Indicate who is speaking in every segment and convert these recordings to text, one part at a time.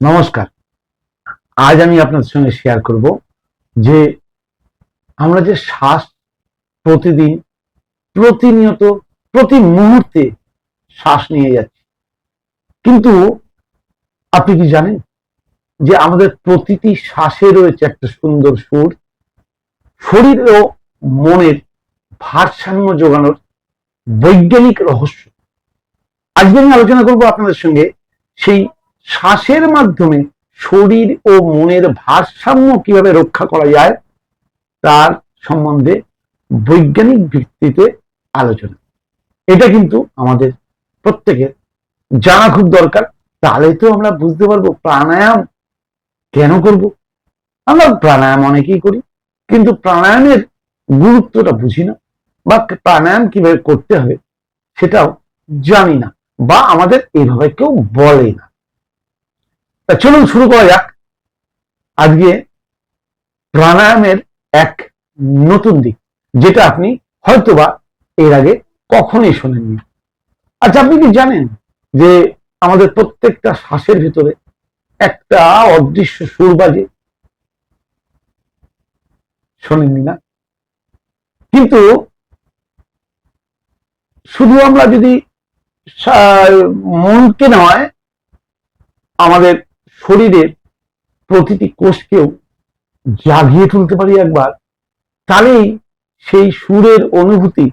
Speaker 1: নমস্কার। আজ আমি আপনাদের সঙ্গে শেয়ার করব যে আমরা যে শ্বাস প্রতিদিন প্রতিনিয়ত, প্রতি মুহূর্তে শ্বাস নিয়ে যাচ্ছি। কিন্তু আপনি কি জানেন যে আমাদের প্রতিটি শ্বাসে রয়েছে একটা সুন্দর সুর? শরীর ও মনের ভারসাম্য যোগানোর বৈজ্ঞানিক রহস্য। আজকে আমি আলোচনা করব আপনাদের সঙ্গে সেই শ্বাসের মাধ্যমে শরীর ও মনের ভারসাম্য কীভাবে রক্ষা করা যায়, তার সম্বন্ধে বৈজ্ঞানিক ভিত্তিতে আলোচনা। এটা কিন্তু আমাদের প্রত্যেকের জানা খুব দরকার। তাহলে তো আমরা বুঝতে পারব প্রাণায়াম কেন করব। আমরা প্রাণায়াম অনেকেই করি, কিন্তু প্রাণায়ামের গুরুত্বটা বুঝি না, বা প্রাণায়াম কীভাবে করতে হবে সেটাও জানি না, বা আমাদের এভাবে কেউ বলে না। তা চলুন শুরু করা যাক। আজকে প্রাণায়ামের এক নতুন দিক, যেটা আপনি হয়তোবা এর আগে কখনোই শোনেননি। আচ্ছা আপনি কি জানেন যে আমাদের প্রত্যেকটা শ্বাসের ভিতরে একটা অদৃশ্য সুর বাজে? শোনেননি না? কিন্তু শুধু আমরা যদি মনকে নয় আমাদের শরীরের প্রতিটি কোষকেও জাগিয়ে তুলতে পারি একবার। তাহলেই সেই সুরের অনুভূতি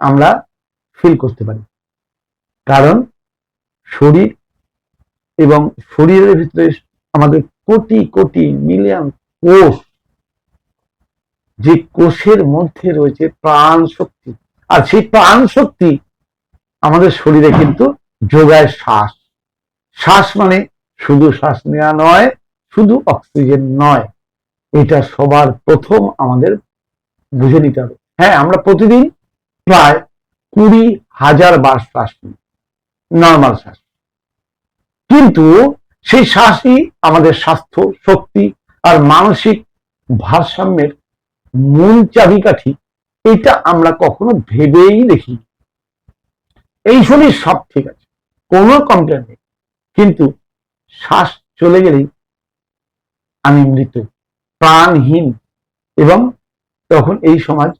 Speaker 1: আমরা ফিল করতে পারি। কারণ শরীর এবং শরীরের ভিতরে আমাদের কোটি কোটি মিলিয়ন কোষ, যে কোষের মধ্যে রয়েছে প্রাণ শক্তি। আর সেই প্রাণ শক্তি আমাদের শরীরে কিন্তু যোগায় শ্বাস। শ্বাস মানে শুধু শ্বাস নেওয়া নয়, শুধু অক্সিজেন নয়। এটা সবার প্রথম আমাদের বুঝে নিতে হবে। হ্যাঁ আমরা প্রতিদিন প্রায় কুড়ি হাজার বার শ্বাস নিই নর্মাল শ্বাস। কিন্তু সেই শ্বাসই আমাদের স্বাস্থ্য, শক্তি আর মানসিক ভারসাম্যের মূল চাবিকাঠি। এটা আমরা কখনো ভেবেই দেখি এই শরীর সব ঠিক আছে, কোনো কমপ্লেন নেই। কিন্তু শ্বাস চলে গেলেই আমি মৃত, প্রাণহীন। এবং তখন এই সমাজ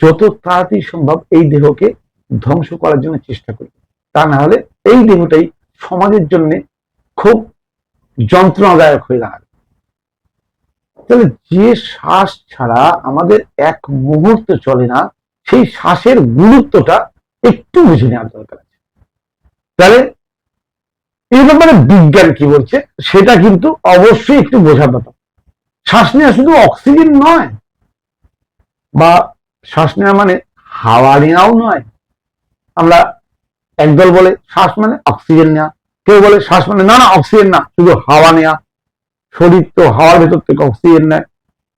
Speaker 1: যত তাড়াতাড়ি সম্ভব এই দেহকে ধ্বংস করার জন্য চেষ্টা করবে। তা না হলে এই দেহটাই সমাজের জন্য খুব যন্ত্রণাদায়ক হয়ে দাঁড়াবে। তাহলে যে শ্বাস ছাড়া আমাদের এক মুহূর্ত চলে না, সেই শ্বাসের গুরুত্বটা একটু বুঝে নেওয়ার দরকার আছে। তাহলে এই ব্যাপারে বিজ্ঞান কি বলছে, সেটা কিন্তু অবশ্যই একটু বোঝার ব্যাপার। শ্বাস নেওয়া শুধু অক্সিজেন নয়, বা শ্বাস নেওয়া মানে হাওয়া নেওয়াও নয়। আমরা একদল বলে শ্বাস মানে অক্সিজেন নেওয়া, কেউ বলে শ্বাস মানে না না, অক্সিজেন না, শুধু হাওয়া নেওয়া। শরীর তো হাওয়ার ভেতর থেকে অক্সিজেন নেয়।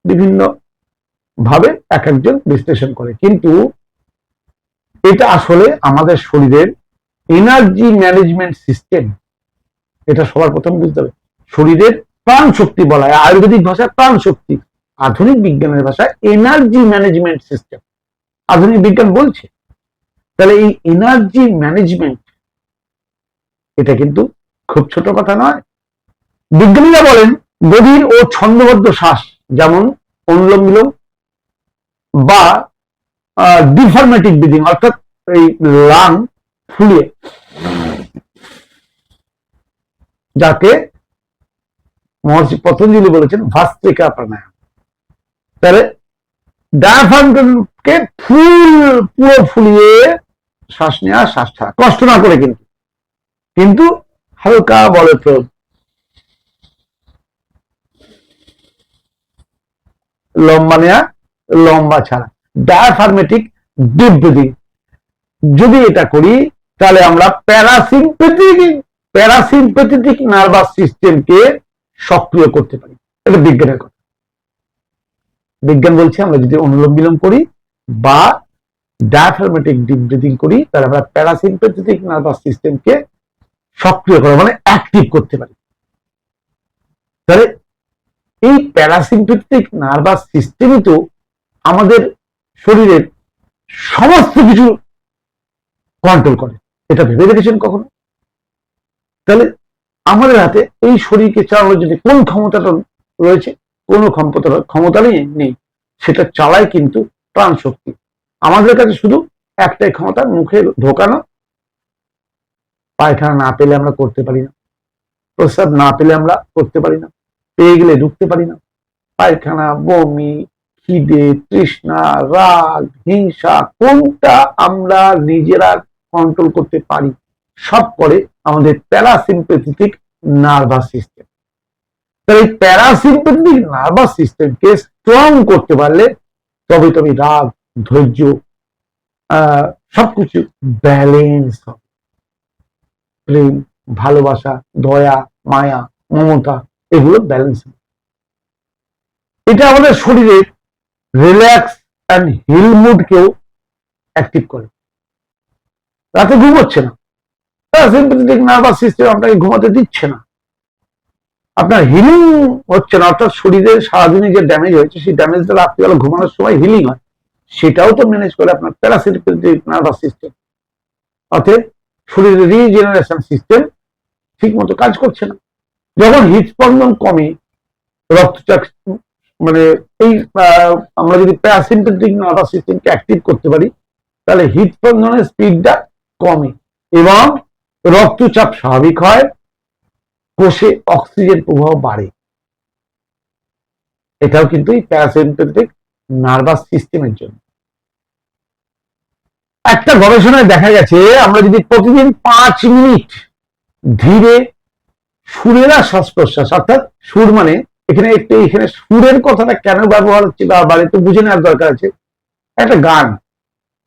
Speaker 1: বিভিন্ন ভাবে এক একজন বিশ্লেষণ করে। কিন্তু এটা আসলে আমাদের শরীরের এনার্জি ম্যানেজমেন্ট সিস্টেম এটা সবার প্রথম বুঝতে হবে। শরীরের প্রাণ শক্তি বলা হয়, আয়ুর্বেদিক ভাষায় প্রাণ শক্তি আধুনিক বিজ্ঞানের ভাষায় এনার্জি ম্যানেজমেন্ট সিস্টেম আধুনিক বিজ্ঞান বলছে। তাহলে এই এনার্জি ম্যানেজমেন্ট এটা কিন্তু খুব ছোট কথা নয়। বিজ্ঞানীরা বলেন, গভীর ও ছন্দবদ্ধ শ্বাস, যেমন অনুলোম বিলোম বা ডিফরমেটিক ব্রিদিং, অর্থাৎ এই লাং ফুলিয়ে যাকে মহর্ষি পতঞ্জলি বলেছেন ভাস্ত্রিকা প্রাণায়াম। তাহলে ডায়াফ্রামকে ফুল, পুরো ফুলিয়ে শ্বাস নেওয়া শ্বাস ছাড়া। কষ্ট না করে কিন্তু। কিন্তু হালকা বলে প্রয়োগ লম্বা নেয়া, লম্বা ছাড়া। ডায়াফার্মেটিক ডিপ ব্রিদিং যদি এটা করি, তাহলে আমরা প্যারাসিম্পেথিক প্যারাসিম্পেথেটিক নার্ভাস সিস্টেমকে সক্রিয় করতে পারি। এটা বিজ্ঞানের কথা। বিজ্ঞান বলছে, আমরা যদি অনুলোম বিলোম করি বা ডায়াফার্মেটিক ডিপ ব্রিদিং করি, তাহলে আমরা প্যারাসিম্পেথেটিক নার্ভাস সিস্টেমকে সক্রিয় করা মানে অ্যাক্টিভ করতে পারি। তাহলে এই প্যারাসিম্পেথেটিক নার্ভাস সিস্টেমই তো আমাদের শরীরের সমস্ত কিছু কন্ট্রোল করে। এটা ভেবে দেখেছেন কখনো? তাহলে আমাদের হাতে এই শরীরকে চালানোর জন্য কোন ক্ষমতাটা রয়েছে, কোনো ক্ষমতা ক্ষমতা নেই নেই। সেটা চালায় কিন্তু প্রাণ শক্তি আমাদের কাছে শুধু একটাই ক্ষমতা, মুখে ঢোকানো। পায়খানা না পেলে আমরা করতে পারি না। প্রস্রাব না পেলে আমরা করতে পারি না। পেয়ে গেলে ঢুকতে পারি না। পায়খানা, বমি, খিদে, তৃষ্ণা, রাগ, হিংসা, কোনটা আমরা নিজেরা কন্ট্রোল করতে পারি? সব করে আমাদের প্যারাসিম্পেথেটিক নার্ভাস সিস্টেম তাহলে এই প্যারাসিম্পেথেটিক নার্ভাস সিস্টেমকে স্ট্রং করতে পারলে তবে তবে রাগ, ধৈর্য সবকিছু ব্যালেন্স হবে। প্রেম, ভালোবাসা, দয়া, মায়া, মমতা, এগুলো ব্যালেন্স এটা আমাদের শরীরের রিল্যাক্স অ্যান্ড হিল মুডকেও অ্যাক্টিভ করে। রাতে ঘুম হচ্ছে না। সিম্পথেটিক নার্ভাস সিস্টেম আপনাকে ঘুমাতে দিচ্ছে না। আপনার হিলিং হচ্ছে না, অর্থাৎ শরীরে সারাদিনে যে ড্যামেজ হয়েছে, সেই ড্যামেজটা রাত্রিবেলা ঘুমানোর সময় হিলিং হয়। সেটাও তো ম্যানেজ করে আপনার প্যারাসিম্পথেটিক নার্ভাস সিস্টেম অর্থাৎ শরীরের রিজেনারেশন সিস্টেম ঠিক মতো কাজ করছে না। যখন হৃদস্পন্দন কমে, রক্তচাপ মানে এই আমরা যদি প্যারাসিম্পথেটিক নার্ভাস সিস্টেমকে অ্যাক্টিভ করতে পারি, তাহলে হৃদস্পন্দনের স্পিডটা কমে এবং রক্তচাপ স্বাভাবিক হয়, কোষে অক্সিজেন প্রবাহ বাড়ে। এটাও কিন্তু এই প্যারাসিম্পথেটিক নার্ভাস সিস্টেমের জন্য। একটা গবেষণায় দেখা গেছে, আমরা যদি প্রতিদিন পাঁচ মিনিট ধীরে সুরেরা শ্বাস প্রশ্বাস অর্থাৎ সুর মানে এখানে একটু এখানে সুরের কথাটা কেন ব্যবহার হচ্ছে বা একটু বুঝে নেওয়ার দরকার আছে। একটা গান,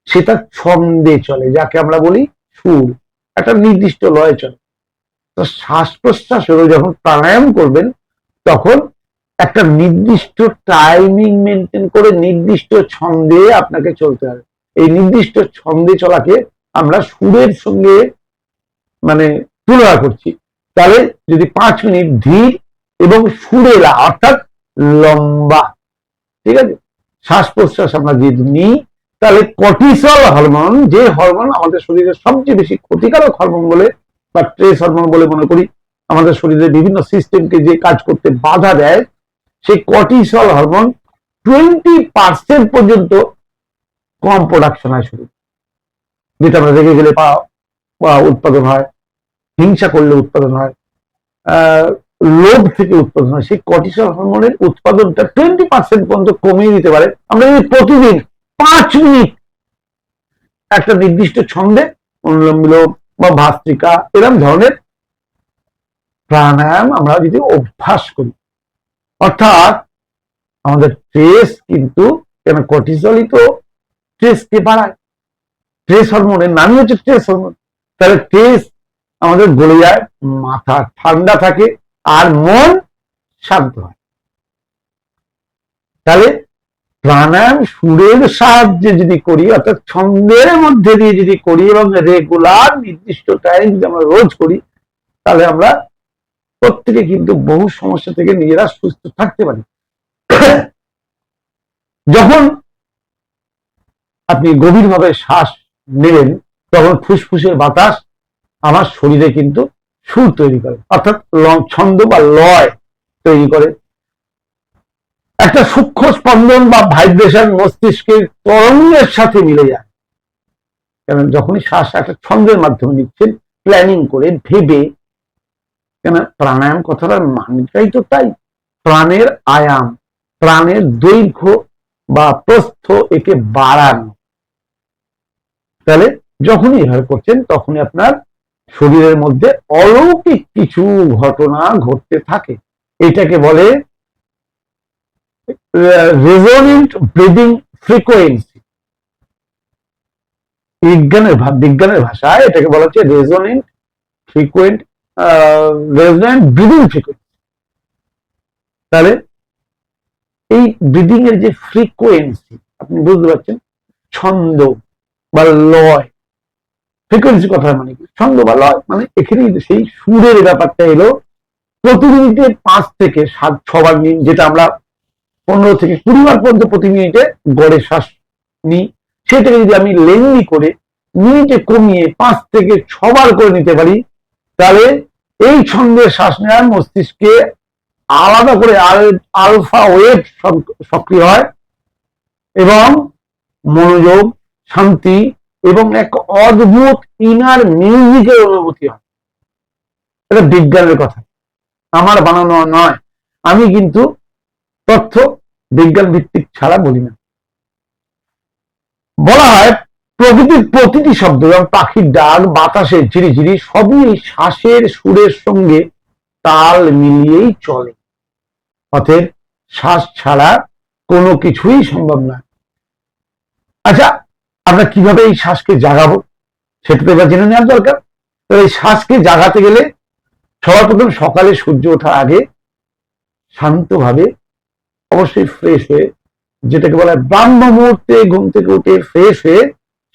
Speaker 1: সেটা ছন্দে চলে, যাকে আমরা বলি সুর। একটা নির্দিষ্ট লয়ে চলে। তো শ্বাস প্রশ্বাসেরও যখন প্রাণায়াম করবেন, তখন একটা নির্দিষ্ট টাইমিং মেনটেন করে নির্দিষ্ট ছন্দে আপনাকে চলতে হবে। এই নির্দিষ্ট ছন্দে চলাকে আমরা সুরের সঙ্গে মানে তুলনা করছি। তাহলে যদি পাঁচ মিনিট ধীর এবং সুরেলা অর্থাৎ লম্বা, ঠিক আছে? শ্বাস প্রশ্বাস আমরা যদি নিই তাহলে কর্টিসল হরমোন যে হরমোন আমাদের শরীরের সবচেয়ে বেশি ক্ষতিকারক হরমোন বলে বা ট্রেস হরমোন বলে মনে করি, আমাদের শরীরের বিভিন্ন সিস্টেমকে যে কাজ করতে বাধা দেয়, সেই কর্টিসল হরমোন টোয়েন্টি পার্সেন্ট পর্যন্ত কম প্রোডাকশন হয় শরীর। যেটা আমরা রেগে গেলে পা উৎপাদন হয়, হিংসা করলে উৎপাদন হয় লোভ থেকে উৎপাদন হয়, সেই কর্টিসল হরমোনের উৎপাদনটা টোয়েন্টি পার্সেন্ট পর্যন্ত কমিয়ে দিতে পারে। আমরা যদি প্রতিদিন পাঁচ মিনিট। একটা নির্দিষ্ট ছন্দে অনুলোম বিলোম বা ভাস্ত্রিকা এরকম ধরনের প্রাণায়াম আমরা যদি অভ্যাস করি। অর্থাৎ আমাদের স্ট্রেস কিন্তু, কেন কর্টিসলই তো স্ট্রেসকে বাড়ায়? স্ট্রেস হরমোনের নামই হচ্ছে স্ট্রেস হরমোন। তাহলে স্ট্রেস আমাদের গলে যায়, মাথা ঠান্ডা থাকে, আর মন শান্ত হয়। তাহলে প্রাণায়াম সুরের সাহায্যে যদি করি, অর্থাৎ ছন্দের মধ্যে দিয়ে যদি করি এবং রেগুলার নির্দিষ্ট টাইম যদি আমরা রোজ করি, তাহলে আমরা প্রত্যেকে কিন্তু বহু সমস্যা থেকে নিজেরা সুস্থ থাকতে পারি। যখন আপনি গভীরভাবে শ্বাস নেবেন, তখন ফুসফুসের বাতাস আমার শরীরে কিন্তু সুর তৈরি করে, অর্থাৎ ছন্দ বা লয় তৈরি করে। একটা সূক্ষ্ম স্পন্দন বা ভাইব্রেশন মস্তিষ্কের তরঙ্গের সাথে মিলে যায়। কেন যখনই শ্বাস একটা ছন্দের মাধ্যমে নিচ্ছেন প্ল্যানিং করে ভেবে কেন প্রাণায়াম কথাটার মানটাই তো তাই। প্রাণের আয়াম, প্রাণের দৈর্ঘ্য বা প্রস্থ একে বাড়ানো। তাহলে যখনই এভাবে করছেন, তখনই আপনার শরীরের মধ্যে অলৌকিক কিছু ঘটনা ঘটতে থাকে। এটাকে বলে রেজোনেন্ট ব্রিদিং ফ্রিকোয়েন্সি বিজ্ঞানের বিজ্ঞানের ভাষায় এটাকে বলা হচ্ছে resonant frequent resonant breathing frequency তাহলে এই ব্রিদিং এর যে ফ্রিকোয়েন্সি আপনি বুঝতে পারছেন? ছন্দ বা লয়। ফ্রিকোয়েন্সি কথা মানে কি? ছন্দ বা লয় মানে এখানেই সেই সুরের ব্যাপারটা এলো প্রতি মিনিটে পাঁচ থেকে সাত, ছবার যেটা আমরা পনেরো থেকে কুড়ি বার পর্যন্ত প্রতি মিনিটে গড়ে শ্বাস নিই সেটাকে যদি আমি লেন্দি করে মিনিটে কমিয়ে পাঁচ থেকে ছবার করে নিতে পারি, তাহলে এই ছন্দে শ্বাস নেওয়ার মস্তিষ্কে আলাদা করে আলফা ওয়েভ সক্রিয় হয় এবং মনোযোগ, শান্তি এবং এক অদ্ভুত ইনার মিউজিকের অনুভূতি হয়। এটা বিজ্ঞানের কথা। আমার বানানো নয়। আমি কিন্তু তথ্য বিজ্ঞান ভিত্তিক ছাড়া বলি না। বলা হয় প্রকৃতির প্রতিটি শব্দ এবং পাখির ডাক, বাতাসের ঝিরিঝিরি সবই শ্বাসের সুরের সঙ্গে তাল মিলিয়েই চলে। অতএব শ্বাস ছাড়া কোনো কিছুই সম্ভব নয় আচ্ছা আমরা কীভাবে এই শ্বাসকে জাগাবো সেটা তো এবার জেনে নেওয়ার দরকার। তো এই শ্বাসকে জাগাতে গেলে সবার প্রথম সকালে সূর্য ওঠার আগে শান্তভাবে অবশ্যই ফ্রেশ হয়ে, যেটাকে বলা হয় ব্রাহ্ম মুহূর্তে ঘুম থেকে উঠে ফ্রেশ হয়ে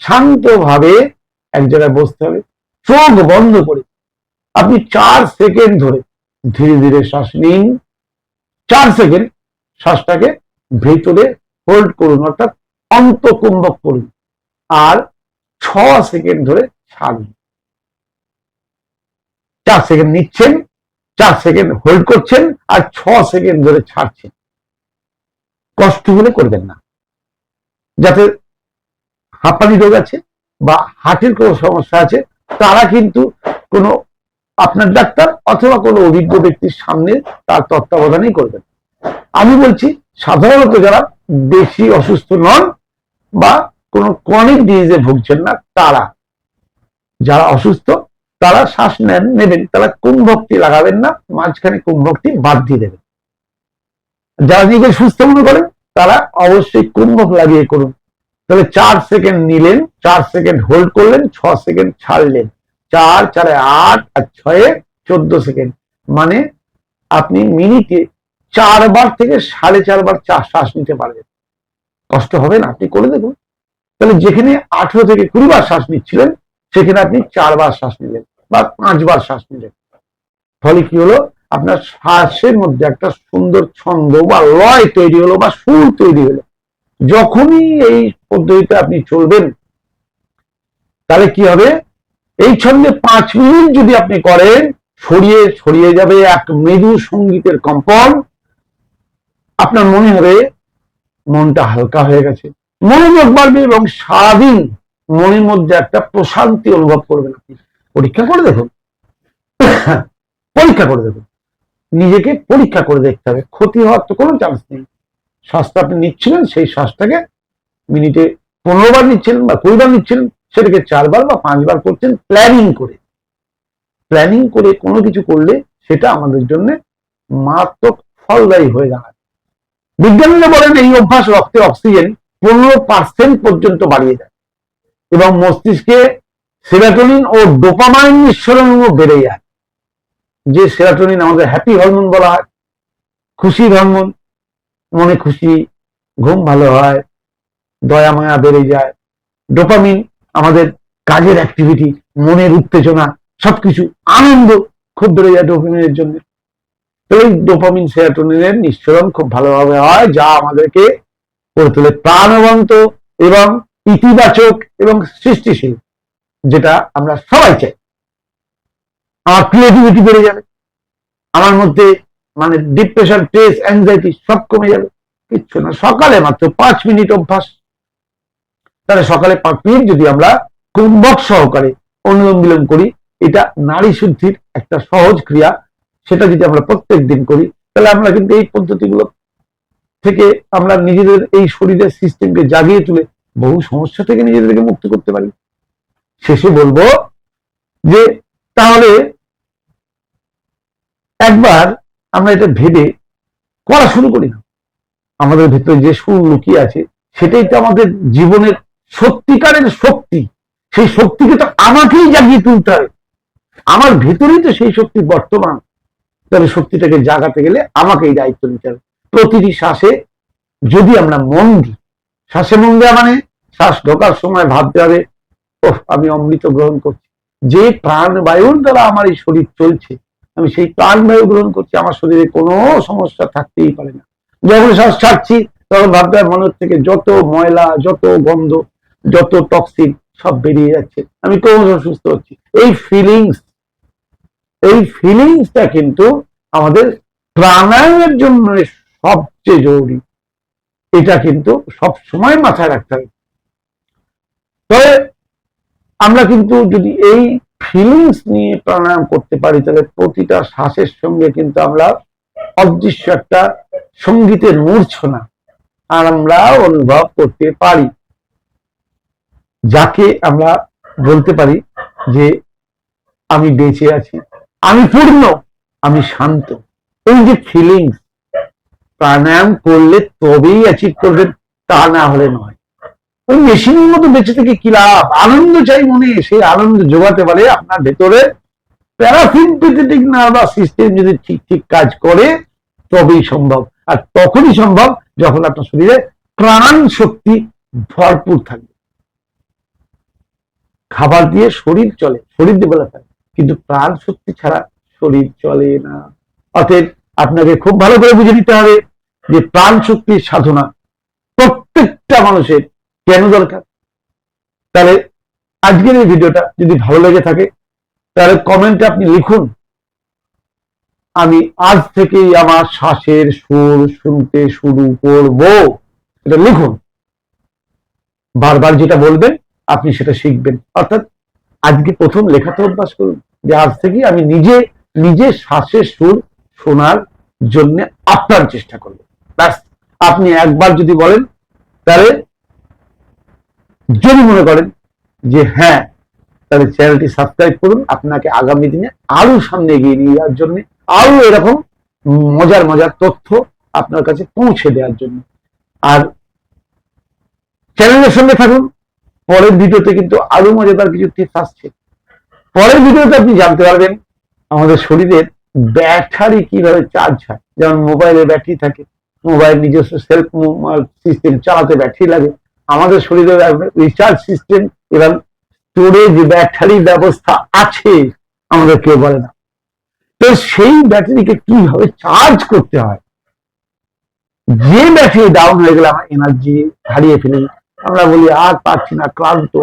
Speaker 1: শান্তভাবে এক জায়গায় বসতে হবে, চোখ বন্ধ করে। আপনি চার সেকেন্ড ধরে ধীরে ধীরে শ্বাস নিন। চার সেকেন্ড শ্বাসটাকে ভেতরে হোল্ড করুন, অর্থাৎ অন্তকুম্বক করুন। আর ছ সেকেন্ড ধরে ছাড়ুন চার সেকেন্ড নিচ্ছেন, চার সেকেন্ড হোল্ড করছেন, আর ছ সেকেন্ড ধরে ছাড়ছেন। কষ্ট হলে করবেন না। যাতে হাঁপানি রোগ আছে বা হার্টের কোনো সমস্যা আছে, তারা কিন্তু কোনো আপনার ডাক্তার অথবা কোনো অভিজ্ঞ ব্যক্তির সামনে তার তত্ত্বাবধানেই করবেন। আমি বলছি, সাধারণত যারা বেশি অসুস্থ নন বা কোনো ক্রনিক ডিজিজে ভুগছেন না, তারা, যারা অসুস্থ, তারা শ্বাস নেন, নেবেন, তারা কুম্ভক্তি লাগাবেন না, মাঝখানে কুম্ভক্তি বাদ দিয়ে দেবেন। যারা নিজেকে সুস্থ মনে করেন তারা অবশ্যই কুম্ভক লাগিয়ে করুন। তাহলে চার সেকেন্ড নিলেন, চার সেকেন্ড হোল্ড করলেন, ছ সেকেন্ড ছাড়লেন। চার, চারে আট আর ছয়ে চোদ্দ সেকেন্ড মানে আপনি মিনিটে চারবার থেকে সাড়ে চারবার চা শ্বাস নিতে পারবেন। কষ্ট হবে না, আপনি করে দেখুন। তাহলে যেখানে আঠেরো থেকে কুড়ি বার শ্বাস নিচ্ছিলেন, সেখানে আপনি চারবার শ্বাস নিলেন বা পাঁচবার শ্বাস নিলেন। ফলে কি হলো? আপনার শ্বাসের মধ্যে একটা সুন্দর ছন্দ বা লয় তৈরি হলো বা সুর তৈরি হলো। যখনই এই পদ্ধতিতে আপনি চলবেন, তাহলে কি হবে? এই ছন্দে পাঁচ মিনিট যদি আপনি করেন ছড়িয়ে ছড়িয়ে যাবে এক মৃদু সঙ্গীতের কম্পন। আপনার মনে হবে মনটা হালকা হয়ে গেছে। মনোযোগ বাড়বে এবং সারাদিন মনের মধ্যে একটা প্রশান্তি অনুভব করবেন আপনি। পরীক্ষা করে দেখুন। পরীক্ষা করে দেখুন। নিজেকে পরীক্ষা করে দেখতে হবে। ক্ষতি হওয়ার তো কোনো চান্স নেই। শ্বাসটা আপনি নিচ্ছিলেন, সেই শ্বাসটাকে মিনিটে পনেরো বার নিচ্ছিলেন বা কুড়ি বার নিচ্ছিলেন, সেটাকে চারবার বা পাঁচবার করছেন প্ল্যানিং করে। প্ল্যানিং করে কোনো কিছু করলে সেটা আমাদের জন্য মারাত্মক ফলদায়ী হয়ে দাঁড়ায়। বিজ্ঞানীরা বলেন এই অভ্যাস রক্তে অক্সিজেন পনেরো পার্সেন্ট পর্যন্ত বাড়িয়ে দেয় এবং মস্তিষ্কে সেরাটোনিন ও ডোপামাইন নিঃসরণও বেড়ে যায়। যে সেরাটোনিন আমাদের হ্যাপি হরমোন বলা হয় খুশির হরমোন মনে খুশি, ঘুম ভালো হয়, দয়া মায়া বেড়ে যায় ডোপামিন আমাদের কাজের অ্যাক্টিভিটি মনের উত্তেজনা, সবকিছু, আনন্দ খুব বেড়ে যায় ডোপামিনের জন্য। এই ডোপামিন সেরাটোনিনের নিঃসরণ খুব ভালোভাবে হয়, যা আমাদেরকে করে তোলে প্রাণবন্ত এবং ইতিবাচক এবং সৃষ্টিশীল, যেটা আমরা সবাই চাই। আমার ক্রিয়েটিভিটি বেড়ে যাবে। আমার মধ্যে মানে ডিপ্রেশন স্ট্রেস অ্যাংজাইটি সব কমে যাবে। কিচ্ছু না। সকালে মাত্র পাঁচ মিনিট অভ্যাস। তাহলে সকালে পাঁচ মিনিট যদি আমরা কুম্ভক সহকারে অনুলোম বিলোম করি, এটা নারী শুদ্ধির একটা সহজ ক্রিয়া। সেটা যদি আমরা প্রত্যেক দিন করি, তাহলে আমরা কিন্তু এই পদ্ধতিগুলো থেকে আমরা নিজেদের এই শরীরের সিস্টেমকে জাগিয়ে তুলে বহু সমস্যা থেকে নিজেদেরকে মুক্ত করতে পারি। শেষে বলব যে তাহলে একবার আমরা এটা ভেবে করা শুরু করি না। আমাদের ভেতরে যে সুর লুকিয়ে আছে, সেটাই তো আমাদের জীবনের সত্যিকারের শক্তি। সেই শক্তিকে তো আমাকেই জাগিয়ে তুলতে হবে। আমার ভেতরেই তো সেই শক্তি বর্তমান। তবে শক্তিটাকে জাগাতে গেলে আমাকেই দায়িত্ব নিতে হবে। প্রতিটি শ্বাসে যদি আমরা মন দিই, শ্বাসে মন দেওয়া মানে শ্বাস ঢোকার সময় ভাবতে হবে ও আমি অমৃত গ্রহণ করছি। যে প্রাণবায়ুর দ্বারা আমার এই শরীর চলছে আমি সেই প্রাণবায়ু গ্রহণ করছি, আমার শরীরে কোনো সমস্যা থাকতেই পারে না। যখন শ্বাস ছাড়ছি, তখন ভাবতে মনের থেকে যত ময়লা, যত গন্ধ, যত টক্সিন সব বেরিয়ে যাচ্ছে। আমি ক্রমশ সুস্থ হচ্ছি। এই ফিলিংস এই ফিলিংসটা কিন্তু আমাদের প্রাণায়ামের জন্য সবচেয়ে জরুরি। এটা কিন্তু সব সময় মাথায় রাখতে হবে। তবে আমরা কিন্তু যদি এই ফিলিংস নিয়ে প্রাণায়াম করতে পারি, তাহলে প্রতিটা শ্বাসের সঙ্গে কিন্তু আমরা অদৃশ্য একটা সঙ্গীতের মূর্ছনা আর আমরা অনুভব করতে পারি। যাকে আমরা বলতে পারি যে, আমি বেঁচে আছি, আমি পূর্ণ, আমি শান্ত। এই যে ফিলিংস প্রাণায়াম করলে তবেই অ্যাচিভ করবেন, তা না হলে নয়। ওই মেশিনের মতো বেঁচে থেকে কি লাভ? আনন্দ চাই মনে, সেই আনন্দ যোগাতে পারে আপনার ভেতরে। প্যারাসিম্পেথেটিক নার্ভাস সিস্টেম যদি ঠিক ঠিক কাজ করে, তবেই সম্ভব। আর তখনই সম্ভব যখন আপনার শরীরে প্রাণ শক্তি ভরপুর থাকবে। খাবার দিয়ে শরীর চলে, শরীর ডেভেলপ হয়। কিন্তু প্রাণ শক্তি ছাড়া শরীর চলে না। অতএব আপনাকে খুব ভালো করে বুঝে নিতে হবে যে প্রাণ শক্তির সাধনা প্রত্যেকটা মানুষের কেন দরকার? তাহলে আজকের এই ভিডিওটা যদি ভালো লেগে থাকে, তাহলে কমেন্টে আপনি লিখুন, আমি আজ থেকেই আমার শ্বাসের সুর শুনতে শুরু করব। এটা লিখুন। বারবার যেটা বলবেন, আপনি সেটা শিখবেন। অর্থাৎ আজকে প্রথম লেখাতে অভ্যাস করুন, যে আজ থেকে আমি নিজে নিজে শ্বাসের সুর শোনার জন্য আপনার চেষ্টা করব। ব্যাস, আপনি একবার যদি বলেন, তাহলে যদি মনে করেন যে হ্যাঁ তাহলে চ্যানেলটি সাবস্ক্রাইব করুন, আপনাকে আগামী দিনে আরও সামনে এগিয়ে নিয়ে যাওয়ার জন্য, আরও এরকম মজার মজার তথ্য আপনার কাছে পৌঁছে দেওয়ার জন্য। আর চ্যানেলের সঙ্গে থাকুন, পরের ভিডিওতে কিন্তু আরও মজাদার কিছু টিপস আসছে। পরের ভিডিওতে আপনি জানতে পারবেন আমাদের শরীরের ব্যাটারি কীভাবে চার্জ হয়। যেমন মোবাইলে ব্যাটারি থাকে মোবাইল নিজস্ব সেলফ সিস্টেম চালাতে ব্যাটারি লাগে। আমাদের শরীরে রিচার্জ সিস্টেম এবং স্টোরেজ ব্যাটারি ব্যবস্থা আছে আমাদের কেউ বলে না। তো সেই ব্যাটারিকে কীভাবে চার্জ করতে হয়? যে ব্যাটারি ডাউন হয়ে গেলে আমার এনার্জি হারিয়ে ফেলি। আমরা বলি, আর পাচ্ছি না, ক্লান্ত।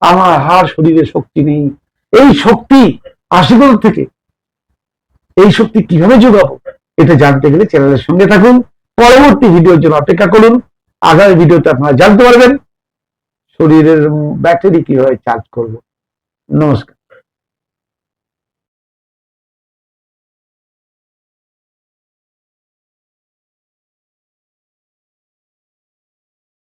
Speaker 1: আমার হার শরীরে শক্তি নেই। এই শক্তি আসে থেকে? এই শক্তি কীভাবে যোগাবো? এটা জানতে গেলে চ্যানেলের সঙ্গে থাকুন। পরবর্তী ভিডিওর জন্য অপেক্ষা করুন। আগামী ভিডিওতে আপনারা জানতে পারবেন। শরীরের ব্যাটারি কীভাবে চার্জ করব। নমস্কার।